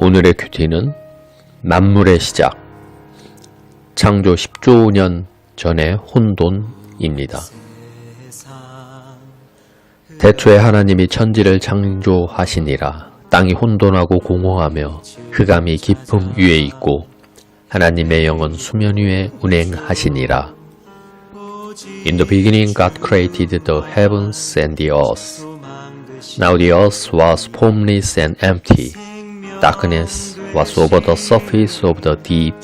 오늘의 큐티는 만물의 시작, 창조 10조 년 전의 혼돈입니다. 대초에 하나님이 천지를 창조하시니라 땅이 혼돈하고 공허하며 흑암이 깊음 위에 있고 하나님의 영은 수면 위에 운행하시니라. In the beginning God created the heavens and the earth. Now the earth was formless and empty. Darkness was over the surface of the deep,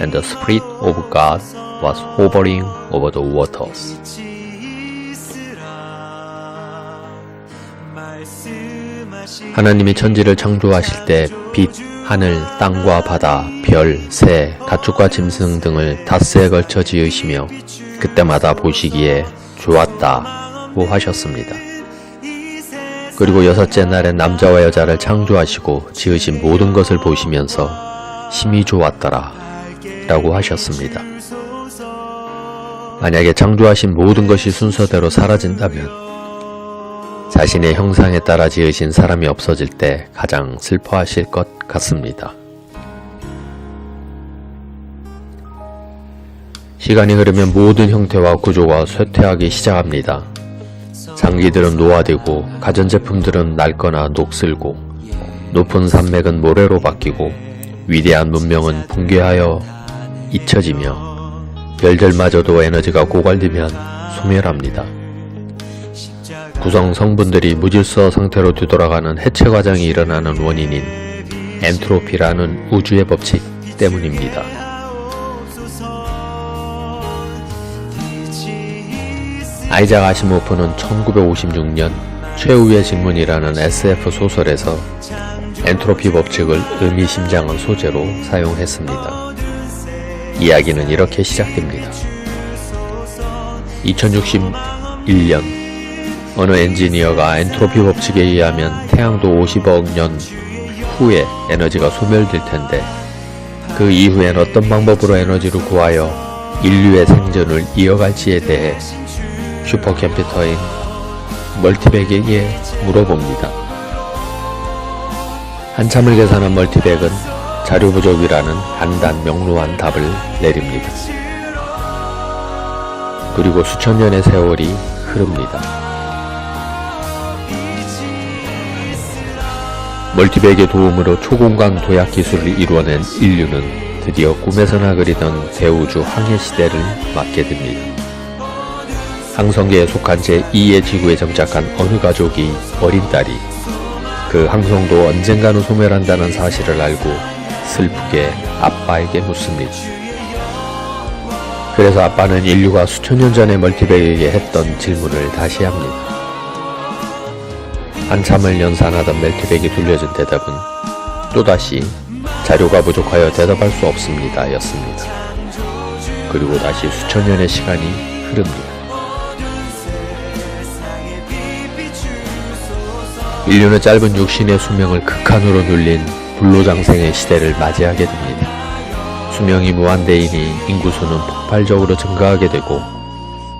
and the Spirit of God was hovering over the waters. 하나님이 천지를 창조하실 때 빛, 하늘, 땅과 바다, 별, 새, 가축과 짐승 등을 닷새에 걸쳐 지으시며 그때마다 보시기에 좋았다고 하셨습니다. 그리고 여섯째 날엔 남자와 여자를 창조하시고 지으신 모든 것을 보시면서 심히 좋았더라 라고 하셨습니다. 만약에 창조하신 모든 것이 순서대로 사라진다면 자신의 형상에 따라 지으신 사람이 없어질 때 가장 슬퍼하실 것 같습니다. 시간이 흐르면 모든 형태와 구조가 쇠퇴하기 시작합니다. 장기들은 노화되고 가전제품들은 낡거나 녹슬고 높은 산맥은 모래로 바뀌고 위대한 문명은 붕괴하여 잊혀지며 별들마저도 에너지가 고갈되면 소멸합니다. 구성 성분들이 무질서 상태로 되돌아가는 해체 과정이 일어나는 원인인 엔트로피라는 우주의 법칙 때문입니다. 아이작 아시모프는 1956년 최후의 질문이라는 SF 소설에서 엔트로피 법칙을 의미심장한 소재로 사용했습니다. 이야기는 이렇게 시작됩니다. 2061년 어느 엔지니어가 엔트로피 법칙에 의하면 태양도 50억 년 후에 에너지가 소멸될 텐데 그 이후엔 어떤 방법으로 에너지를 구하여 인류의 생존을 이어갈지에 대해 슈퍼컴퓨터인 멀티백에게 물어봅니다. 한참을 계산한 멀티백은 자료 부족이라는 간단 명료한 답을 내립니다. 그리고 수천 년의 세월이 흐릅니다. 멀티백의 도움으로 초공간 도약 기술을 이루어낸 인류는 드디어 꿈에서나 그리던 대우주 항해 시대를 맞게 됩니다. 항성계에 속한 제2의 지구에 정착한 어느 가족이 어린 딸이 그 항성도 언젠가는 소멸한다는 사실을 알고 슬프게 아빠에게 묻습니다. 그래서 아빠는 인류가 수천 년 전에 멀티백에게 했던 질문을 다시 합니다. 한참을 연산하던 멀티백이 돌려준 대답은 또다시 자료가 부족하여 대답할 수 없습니다 였습니다. 그리고 다시 수천 년의 시간이 흐릅니다. 인류는 짧은 육신의 수명을 극한으로 눌린 불로장생의 시대를 맞이하게 됩니다. 수명이 무한대이니 인구수는 폭발적으로 증가하게 되고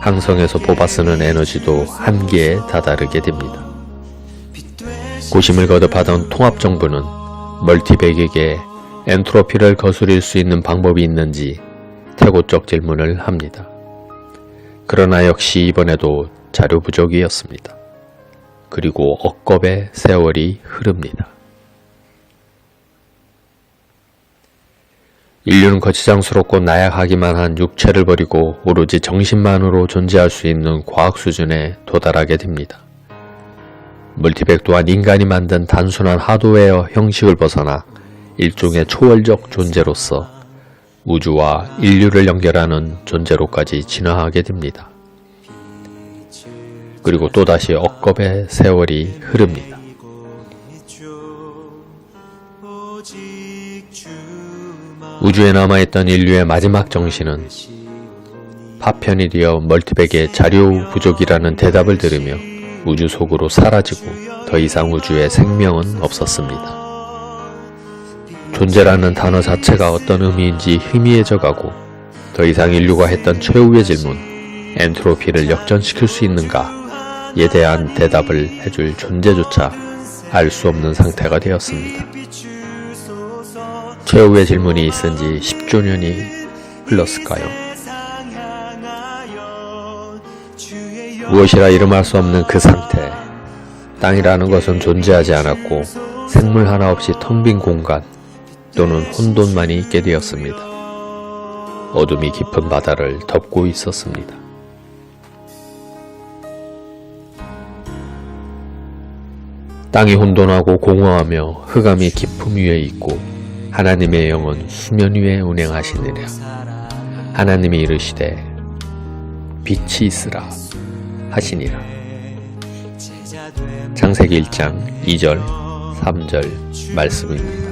항성에서 뽑아 쓰는 에너지도 한계에 다다르게 됩니다. 고심을 거듭하던 통합정부는 멀티백에게 엔트로피를 거스릴 수 있는 방법이 있는지 태고적 질문을 합니다. 그러나 역시 이번에도 자료 부족이었습니다. 그리고 억겁의 세월이 흐릅니다. 인류는 거치장스럽고 나약하기만 한 육체를 버리고 오로지 정신만으로 존재할 수 있는 과학 수준에 도달하게 됩니다. 멀티백 또한 인간이 만든 단순한 하드웨어 형식을 벗어나 일종의 초월적 존재로서 우주와 인류를 연결하는 존재로까지 진화하게 됩니다. 그리고 또다시 억겁의 세월이 흐릅니다. 우주에 남아있던 인류의 마지막 정신은 파편이 되어 멀티백의 자료 부족이라는 대답을 들으며 우주 속으로 사라지고 더 이상 우주에 생명은 없었습니다. 존재라는 단어 자체가 어떤 의미인지 희미해져 가고 더 이상 인류가 했던 최후의 질문, 엔트로피를 역전시킬 수 있는가 에 대한 대답을 해줄 존재조차 알 수 없는 상태가 되었습니다. 최후의 질문이 있은 지 10조년이 흘렀을까요? 무엇이라 이름할 수 없는 그 상태. 땅이라는 것은 존재하지 않았고 생물 하나 없이 텅 빈 공간 또는 혼돈만이 있게 되었습니다. 어둠이 깊은 바다를 덮고 있었습니다. 땅이 혼돈하고 공허하며 흑암이 깊음 위에 있고 하나님의 영은 수면 위에 운행하시느라 하나님이 이르시되 빛이 있으라 하시니라 창세기 1장 2절 3절 말씀입니다.